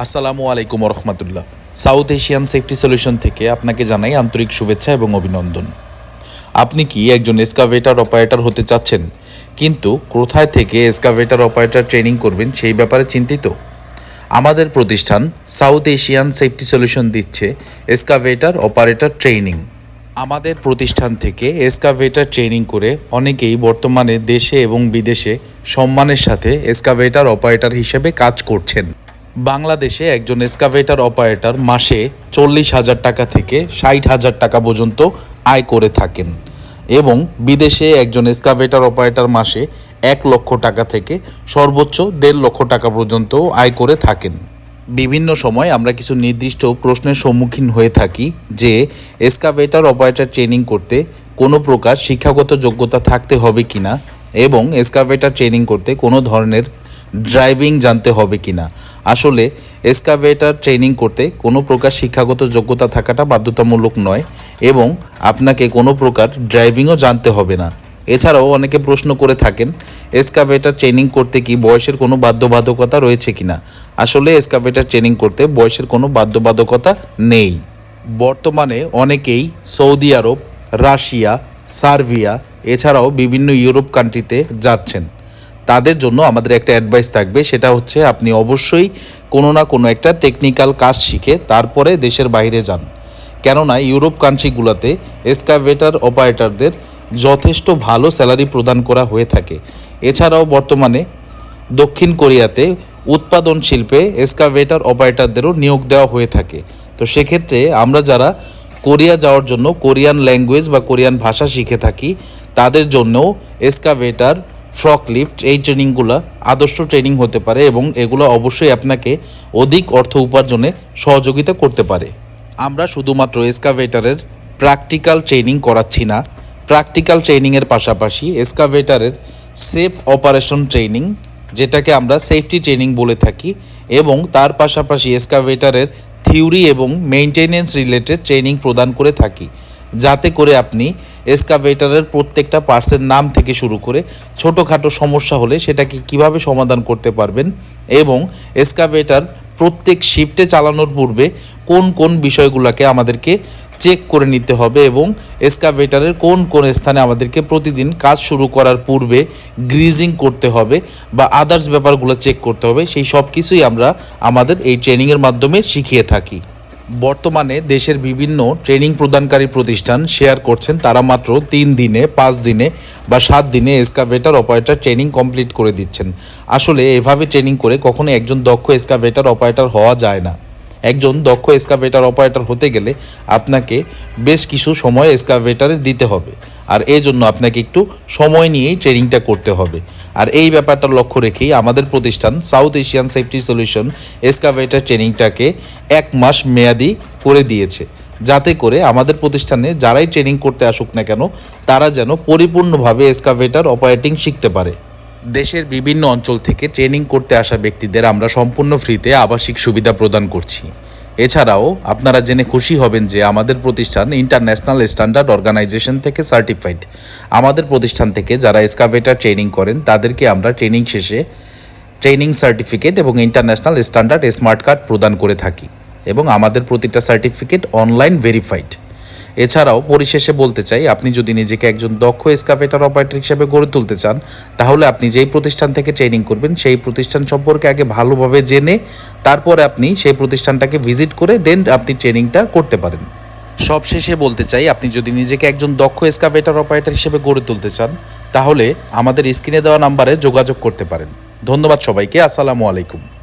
আসসালামু আলাইকুম রহমতুল্লাহ সাউথ এশিয়ান সেফটি সলিউশন থেকে আপনাকে জানাই আন্তরিক শুভেচ্ছা এবং অভিনন্দন। আপনি কি একজন এসকাভেটার অপারেটর হতে চাচ্ছেন? কিন্তু কোথায় থেকে এসকাভেটার অপারেটর ট্রেনিং করবেন সেই ব্যাপারে চিন্তিত? আমাদের প্রতিষ্ঠান সাউথ এশিয়ান সেফটি সলিউশন দিচ্ছে এসকাভেটার অপারেটর ট্রেনিং। আমাদের প্রতিষ্ঠান থেকে এসকাভেটার ট্রেনিং করে অনেকেই বর্তমানে দেশে এবং বিদেশে সম্মানের সাথে এসকাভেটার অপারেটর হিসেবে কাজ করছেন। বাংলাদেশে একজন এসকাভেটার অপারেটর মাসে চল্লিশ হাজার টাকা থেকে ষাট হাজার টাকা পর্যন্ত আয় করে থাকেন এবং বিদেশে একজন এসকাভেটার অপারেটর মাসে এক লক্ষ টাকা থেকে সর্বোচ্চ দেড় লক্ষ টাকা পর্যন্ত আয় করে থাকেন। বিভিন্ন সময় আমরা কিছু নির্দিষ্ট প্রশ্নের সম্মুখীন হয়ে থাকি যে এসকাভেটার অপারেটর ট্রেনিং করতে কোনো প্রকার শিক্ষাগত যোগ্যতা থাকতে হবে কিনা এবং এসকাভেটার ট্রেনিং করতে কোনো ধরনের ড্রাইভিং জানতে হবে কি না আসলে এসকাভেটার ট্রেনিং করতে কোনো প্রকার শিক্ষাগত যোগ্যতা থাকাটা বাধ্যতামূলক নয় এবং আপনাকে কোনো প্রকার ড্রাইভিংও জানতে হবে না। এছাড়াও অনেকে প্রশ্ন করে থাকেন এসকাভেটার ট্রেনিং করতে কি বয়সের কোনো বাধ্যবাধকতা রয়েছে কিনা? আসলে এসকাভেটার ট্রেনিং করতে বয়সের কোনো বাধ্যবাধকতা নেই। বর্তমানে অনেকেই সৌদি আরব, রাশিয়া, সার্বিয়া, এছাড়াও বিভিন্ন ইউরোপ কান্ট্রিতে যাচ্ছেন। তাদের জন্য আমাদের একটা অ্যাডভাইস থাকবে, সেটা হচ্ছে আপনি অবশ্যই কোনো না কোনো একটা টেকনিক্যাল কাজ শিখে তারপরে দেশের বাইরে যান। কেননা ইউরোপ কান্ট্রিগুলোতে এসকাভেটার অপারেটরদের যথেষ্ট ভালো স্যালারি প্রদান করা হয়ে থাকে। এছাড়াও বর্তমানে দক্ষিণ কোরিয়াতে উৎপাদন শিল্পে এসকাভেটার অপারেটরদেরও নিয়োগ দেওয়া হয়ে থাকে। তো সেক্ষেত্রে আমরা যারা কোরিয়া যাওয়ার জন্য কোরিয়ান ল্যাঙ্গুয়েজ বা কোরিয়ান ভাষা শিখে থাকি, তাদের জন্যও এসকাভেটার ফ্রক লিফট, এই ট্রেনিংগুলো আদর্শ ট্রেনিং হতে পারে এবং এগুলো অবশ্যই আপনাকে অধিক অর্থ উপার্জনে সহযোগিতা করতে পারে। আমরা শুধুমাত্র এসকাভেটারের প্র্যাকটিক্যাল ট্রেনিং করাচ্ছি না, প্র্যাকটিক্যাল ট্রেনিংয়ের পাশাপাশি এসকাভেটারের সেফ অপারেশন ট্রেনিং, যেটাকে আমরা সেফটি ট্রেনিং বলে থাকি, এবং তার পাশাপাশি এসকাভেটারের থিওরি এবং মেইনটেনেন্স রিলেটেড ট্রেনিং প্রদান করে থাকি। যাতে করে আপনি এসকাভেটারের প্রত্যেকটা পার্টসের নাম থেকে শুরু করে ছোটোখাটো সমস্যা হলে সেটাকে কীভাবে সমাধান করতে পারবেন এবং এসকাভেটার প্রত্যেক শিফটে চালানোর পূর্বে কোন কোন বিষয়গুলোকে আমাদেরকে চেক করে নিতে হবে এবং এসকাভেটারের কোন কোন স্থানে আমাদেরকে প্রতিদিন কাজ শুরু করার পূর্বে গ্রিজিং করতে হবে বা আদার্স ব্যাপারগুলো চেক করতে হবে, সেই সব কিছুই আমরা আমাদের এই ট্রেনিংয়ের মাধ্যমে শিখিয়ে থাকি। বর্তমানে দেশের বিভিন্ন ট্রেনিং প্রদানকারী প্রতিষ্ঠান শেয়ার করছেন। তারা মাত্র তিন দিনে, পাঁচ দিনে বা সাত দিনে এসকাভেটার অপারেটার ট্রেনিং কমপ্লিট করে দিচ্ছেন। আসলে এভাবে ট্রেনিং করে কখনো একজন দক্ষ এসকাভেটার অপারেটার হওয়া যায় না। একজন দক্ষ এসকাভেটার অপারেটর হতে গেলে আপনাকে বেশ কিছু সময় এসকাভেটারে দিতে হবে। আর এই জন্য আপনাকে একটু সময় নিয়েই ট্রেনিংটা করতে হবে। আর এই ব্যাপারটা লক্ষ্য রেখেই আমাদের প্রতিষ্ঠান South Asian safety solution excavator ট্রেনিংটাকে এক মাস মেয়াদি করে দিয়েছে। যাতে করে আমাদের প্রতিষ্ঠানে যারাই ট্রেনিং করতে আসুক না কেন, তারা যেন পরিপূর্ণভাবে এসকাভেটার অপারেটিং শিখতে পারে। দেশের বিভিন্ন অঞ্চল থেকে ট্রেনিং করতে আসা ব্যক্তিদের আমরা সম্পূর্ণ ফ্রিতে আবাসিক সুবিধা প্রদান করছি। এছাড়াও আপনারা জেনে খুশি হবেন যে আমাদের প্রতিষ্ঠান ইন্টারন্যাশনাল স্ট্যান্ডার্ড অর্গানাইজেশন থেকে সার্টিফাইড আমাদের প্রতিষ্ঠান থেকে যারা এসকাভেটার ট্রেনিং করেন, তাদেরকে আমরা ট্রেনিং শেষে ট্রেনিং সার্টিফিকেট এবং ইন্টারন্যাশনাল স্ট্যান্ডার্ড স্মার্ট কার্ড প্রদান করে থাকি এবং আমাদের প্রতিটা সার্টিফিকেট অনলাইন ভেরিফাইড এছাড়াও পরিশেষে বলতে চাই, আপনি যদি নিজেকে একজন দক্ষ এসকাভেটার অপারেটর হিসেবে গড়ে তুলতে চান, তাহলে আপনি যেই প্রতিষ্ঠান থেকে ট্রেনিং করবেন, সেই প্রতিষ্ঠান সম্পর্কে আগে ভালোভাবে জেনে, তারপরে আপনি সেই প্রতিষ্ঠানটাকে ভিজিট করে, দেন আপনি ট্রেনিংটা করতে পারেন। সবশেষে বলতে চাই, আপনি যদি নিজেকে একজন দক্ষ এসকাভেটার অপারেটর হিসেবে গড়ে তুলতে চান, তাহলে আমাদের স্ক্রিনে দেওয়া নাম্বারে যোগাযোগ করতে পারেন। ধন্যবাদ সবাইকে, আসসালামু আলাইকুম।